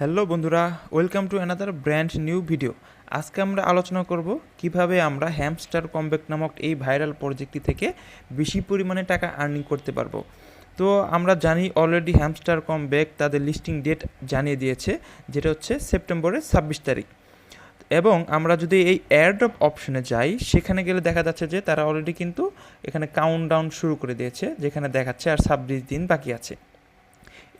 Hello বন্ধুরা, welcome to another brand new video আজকে আমরা আলোচনা করব কীভাবে আমরা হ্যামস্টার কমব্যাক নামক এই ভাইরাল প্রজেক্টটি থেকে বেশি পরিমাণে টাকা আর্নিং করতে পারব। তো আমরা জানি অলরেডি হ্যামস্টার কমব্যাক তাদের লিস্টিং ডেট জানিয়ে দিয়েছে, যেটা হচ্ছে সেপ্টেম্বরের ছাব্বিশ তারিখ। এবং আমরা যদি এই এয়ারড্রপ অপশনে যাই, সেখানে গেলে দেখা যাচ্ছে যে তারা অলরেডি কিন্তু এখানে কাউন্ট ডাউন শুরু করে দিয়েছে, যেখানে দেখাচ্ছে আর ছাব্বিশ দিন বাকি আছে।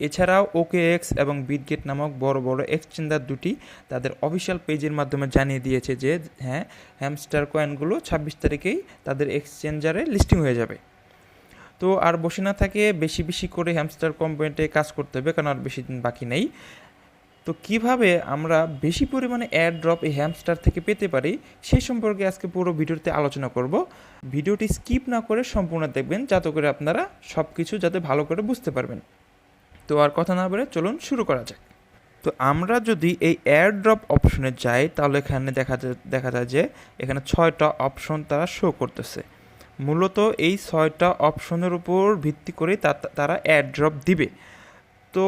এছাড়াও ওকে এক্স এবং বিটগেট নামক বড় বড় এক্সচেঞ্জার দুটি তাদের অফিসিয়াল পেজের মাধ্যমে জানিয়ে দিয়েছে যে হ্যাঁ হ্যামস্টার কয়েনগুলো ছাব্বিশ তারিখেই তাদের এক্সচেঞ্জারে লিস্টিং হয়ে যাবে। তো আর বসে না থাকে, বেশি বেশি করে হ্যামস্টার কোম্পানিতে কাজ করতে হবে, কারণ আর বেশি দিন বাকি নেই। তো কীভাবে আমরা বেশি পরিমাণে অ্যাড ড্রপ এই হ্যামস্টার থেকে পেতে পারি, সেই সম্পর্কে আজকে পুরো ভিডিওতে আলোচনা করব। ভিডিওটি স্কিপ না করে সম্পূর্ণ দেখবেন, যাতে করে আপনারা সব কিছু যাতে ভালো করে বুঝতে পারবেন। তো আর কথা না বলে চলুন শুরু করা যাক। তো আমরা যদি এই এয়ার ড্রপ অপশনে যাই, তাহলে এখানে দেখা যায় দেখা যায় যে এখানে ছয়টা অপশন তারা শো করতেছে। মূলত এই ছয়টা অপশনের উপর ভিত্তি করে তারা এয়ার ড্রপ দিবে। তো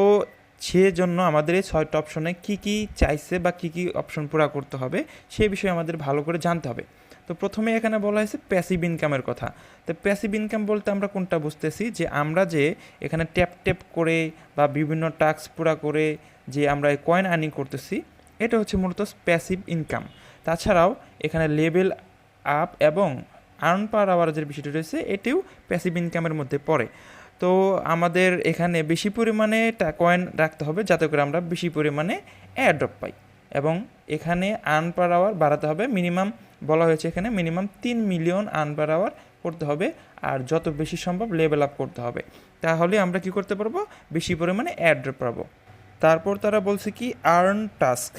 সেজন্য আমাদের এই ছয়টা অপশনে কি কি চাইছে বা কি কি অপশন পুরো করতে হবে সেই বিষয়ে আমাদের ভালো করে জানতে হবে। তো প্রথমে এখানে বলা হয়েছে প্যাসিভ ইনকামের কথা। তো প্যাসিভ ইনকাম বলতে আমরা কোনটা বুঝতেছি? যে আমরা যে এখানে ট্যাপ ট্যাপ করে বা বিভিন্ন টাস্ক পুরা করে যে আমরা এই কয়েন আর্নিং করতেছি, এটা হচ্ছে মূলত প্যাসিভ ইনকাম তাছাড়াও এখানে লেভেল আপ এবং আর্ন পার আওয়ার যে বিষয়টি রয়েছে, এটিও প্যাসিভ ইনকামের মধ্যে পড়ে। তো আমাদের এখানে বেশি পরিমাণে কয়েন রাখতে হবে যাতে করে আমরা বেশি পরিমাণে অ্যাড্রপ পাই। এবং এখানে আর্ন পার আওয়ার বাড়াতে হবে মিনিমাম বলা হয়েছে এখানে মিনিমাম তিন মিলিয়ন আর্ন পার আওয়ার করতে হবে আর যত বেশি সম্ভব লেভেল আপ করতে হবে। তাহলে আমরা কি করতে পারব? বেশি পরিমাণে অ্যাড পাবো। তারপর তারা বলছে কি আর্ন টাস্ক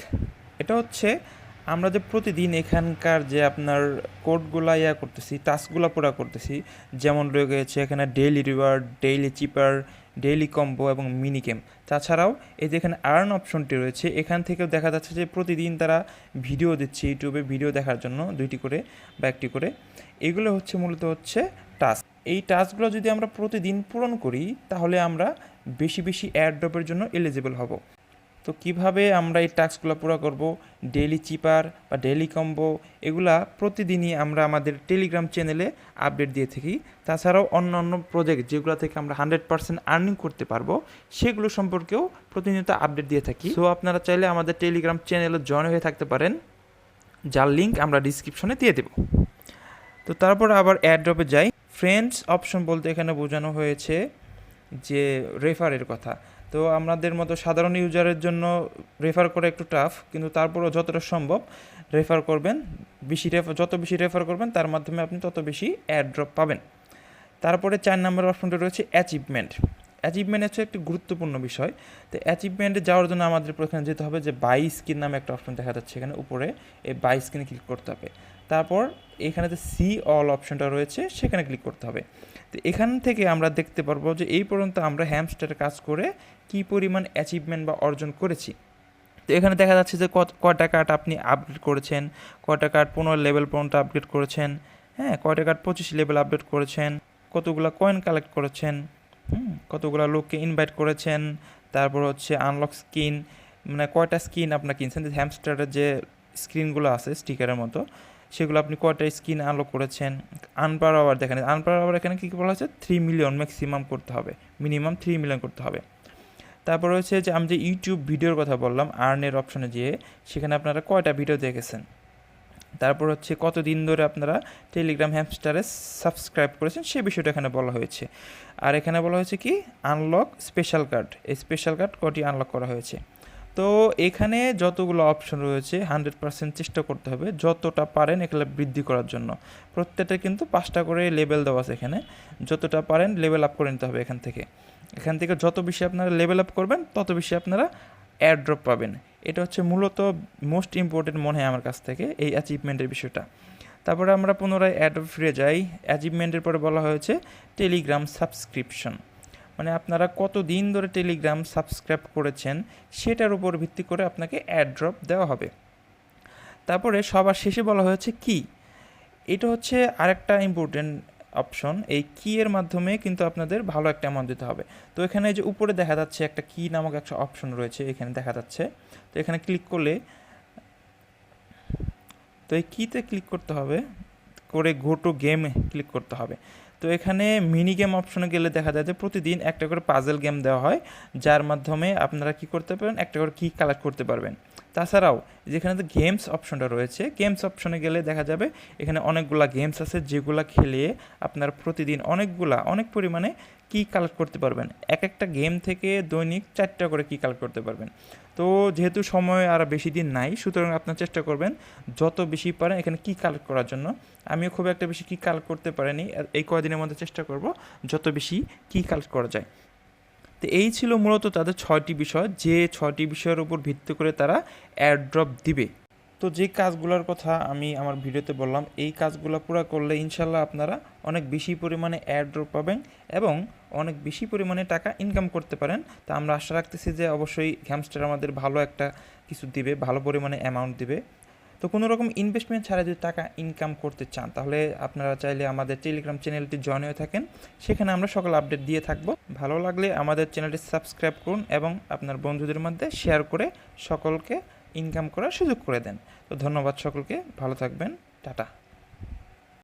এটা হচ্ছে আমরা যে প্রতিদিন এখানকার যে আপনার কোডগুলা ইয়া করতেছি, টাস্কগুলো পুরা করতেছি, যেমন রয়ে গেছে এখানে daily reward daily cipher daily combo এবং মিনি গেম তাছাড়াও এই যে এখানে আর্ন অপশনটি রয়েছে, এখান থেকেও দেখা যাচ্ছে যে প্রতিদিন তারা ভিডিও দিচ্ছে ইউটিউবে ভিডিও দেখার জন্য দুইটি করে বা একটি করে। এগুলো হচ্ছে মূলত হচ্ছে টাস্ক। এই টাস্কগুলো যদি আমরা প্রতিদিন পূরণ করি, তাহলে আমরা বেশি বেশি অ্যাড ড্রপের জন্য এলিজিবল হব। তো কীভাবে আমরা এই টাস্কগুলো পুরো করব? ডেইলি চিপার বা ডেইলি কম্বো এগুলা প্রতিদিনই আমরা আমাদের টেলিগ্রাম চ্যানেলে আপডেট দিয়ে থাকি। তাছাড়াও অন্য অন্য প্রজেক্ট যেগুলো থেকে আমরা হান্ড্রেড পার্সেন্ট আর্নিং করতে পারব, সেগুলো সম্পর্কেও প্রতিনিয়ত আপডেট দিয়ে থাকি। সো আপনারা চাইলে আমাদের টেলিগ্রাম চ্যানেলে জয়েন হয়ে থাকতে পারেন, যার লিঙ্ক আমরা ডিসক্রিপশনে দিয়ে দেব। তো তারপর আবার অ্যাড্রপে যাই। ফ্রেন্ডস অপশন বলতে এখানে বোঝানো হয়েছে যে রেফারের কথা। তো আমাদের মতো সাধারণ ইউজারের জন্য রেফার করা একটু টাফ কিন্তু তারপরও যতটা সম্ভব রেফার করবেন, বেশি রেফার যত বেশি রেফার করবেন, তার মাধ্যমে আপনি তত বেশি অ্যাড ড্রপ পাবেন। তারপরে চার নম্বর অপশনটা রয়েছে অ্যাচিভমেন্ট অ্যাচিভমেন্ট হচ্ছে একটি গুরুত্বপূর্ণ বিষয়। তো অ্যাচিভমেন্টে যাওয়ার জন্য আমাদের প্রথমে যেতে হবে যে বাই স্ক্রিন নামে একটা অপশন দেখা যাচ্ছে এখানে, উপরে এই বাই স্ক্রিনে ক্লিক করতে হবে। তারপর এখানে যে সি অল অপশনটা রয়েছে, সেখানে ক্লিক করতে হবে। তো এখান থেকে আমরা দেখতে পারব যে এই পর্যন্ত আমরা হ্যামস্টারে কাজ করে কি পরিমাণ অ্যাচিভমেন্ট বা অর্জন করেছি। তো এখানে দেখা যাচ্ছে যে কয়টা কার্ড আপনি আপডেট করেছেন, কয়টা কার্ড পনেরো লেভেল পর্যন্ত আপডেট করেছেন হ্যাঁ কয়টা কার্ড পঁচিশ লেভেল আপডেট করেছেন, কতগুলো কয়েন কালেক্ট করেছেন কতগুলো লোককে ইনভাইট করেছেন, তারপর হচ্ছে আনলক স্কিন মানে কয়টা স্কিন আপনার কিনছেন, যে হ্যামস্টারের যে স্ক্রিনগুলো আছে স্টিকারের মতো। সেগুলো আপনি কয়টা স্কিন আনলক করেছেন? আনপার আওয়ার দেখেন আনপার আওয়ার এখানে কী বলা হচ্ছে থ্রি মিলিয়ন ম্যাক্সিমাম করতে হবে মিনিমাম থ্রি মিলিয়ন করতে হবে। তারপর হচ্ছে যে আমি যে ইউটিউব ভিডিওর কথা বললাম আর্নের অপশনে যেয়ে সেখানে আপনারা কয়টা ভিডিও দেখেছেন? তারপর হচ্ছে কত দিন ধরে আপনারা টেলিগ্রাম হ্যামস্টারে সাবস্ক্রাইব করেছেন, সে বিষয়টা এখানে বলা হয়েছে। আর এখানে বলা হয়েছে কি? আনলক স্পেশাল কার্ড এই স্পেশাল কার্ড কটি আনলক করা হয়েছে? তো এখানে যতগুলো অপশন রয়েছে হান্ড্রেড পার্সেন্ট চেষ্টা করতে হবে, যতটা পারেন এগুলো বৃদ্ধি করার জন্য। প্রত্যেকটা কিন্তু পাঁচটা করে লেভেল দেওয়া আছে এখানে। যতটা পারেন লেভেল আপ করে নিতে হবে এখান থেকে। এখান থেকে যত বেশি আপনারা লেভেল আপ করবেন, তত বেশি আপনারা অ্যাড্রপ পাবেন। এটা হচ্ছে মূলত মোস্ট ইম্পর্টেন্ট মনে হয় আমার কাছ থেকে এই অ্যাচিভমেন্টের বিষয়টা। তারপরে আমরা পুনরায় অ্যাড্রপ ফিরে যাই। অ্যাচিভমেন্টের পরে বলা হয়েছে টেলিগ্রাম সাবস্ক্রিপশন মানে আপনারা কত দিন ধরে টেলিগ্রাম সাবস্ক্রাইব করেছেন, সেটার উপর ভিত্তি করে আপনাকে অ্যাড্রপ দেওয়া হবে। তারপরে সবার শেষে বলা হয়েছে কি? এটা হচ্ছে আরেকটা ইম্পর্টেন্ট অপশন এই কি এর মাধ্যমে কিন্তু আপনাদের ভালো একটা অ্যামাউন্ট দিতে হবে। তো এখানে যে উপরে দেখা যাচ্ছে একটা কি নামক একটা অপশন রয়েছে, এখানে দেখা যাচ্ছে। তো এখানে ক্লিক করলে, তো এই কিতে ক্লিক করতে হবে, করে গো টু গেমে ক্লিক করতে হবে। তো এখানে মিনি গেম অপশনে গেলে দেখা যায় যে প্রতিদিন একটা করে পাজেল গেম দেওয়া হয়, যার মাধ্যমে আপনারা কি করতে পারেন একটা করে কি কালেক্ট করতে পারবেন। তাছাড়াও যেখানে তো গেমস অপশনটা রয়েছে গেমস অপশনে গেলে দেখা যাবে এখানে অনেকগুলা গেমস আছে যেগুলা খেলে আপনারা প্রতিদিন অনেকগুলা, অনেক পরিমাণে কি কালেক্ট করতে পারবেন। এক একটা গেম থেকে দৈনিক চারটা করে কি কালেক্ট করতে পারবেন। তো যেহেতু সময় আর বেশি দিন নাই, সুতরাং আপনার চেষ্টা করবেন যত বেশি পারেন এখানে কি কালেক্ট করার জন্য। আমিও খুব একটা বেশি কি কালেক্ট করতে পারিনি এই কয়দিনের মধ্যে চেষ্টা করব যত বেশি কি কালেক্ট করা যায়। তো এই ছিল মূলত তাদের ছয়টি বিষয়। যে ছয়টি বিষয়ের উপর ভিত্তি করে তারা অ্যাড্রপ দিবে। তো যে কাজগুলোর কথা আমি আমার ভিডিওতে বললাম, এই কাজগুলো পুরো করলে ইনশাল্লাহ আপনারা অনেক বেশি পরিমাণে অ্যাড্রপ পাবেন এবং অনেক বেশি পরিমাণে টাকা ইনকাম করতে পারেন। তা আমরা আশা রাখতেছি যে অবশ্যই হ্যামস্টার আমাদের ভালো একটা কিছু দিবে, ভালো পরিমাণে অ্যামাউন্ট দিবে। তো কোনো রকম ইনভেস্টমেন্ট ছাড়া যদি টাকা ইনকাম করতে চান, তাহলে আপনারা চাইলে আমাদের টেলিগ্রাম চ্যানেলটি জয়েন হয়ে থাকেন। সেখানে আমরা সকল আপডেট দিয়ে থাকব। ভালো লাগলে আমাদের চ্যানেলটি সাবস্ক্রাইব করুন এবং আপনার বন্ধুদের মধ্যে শেয়ার করে সকলকে ইনকাম করার সুযোগ করে দেন। তো ধন্যবাদ সকলকে। ভালো থাকবেন। টাটা।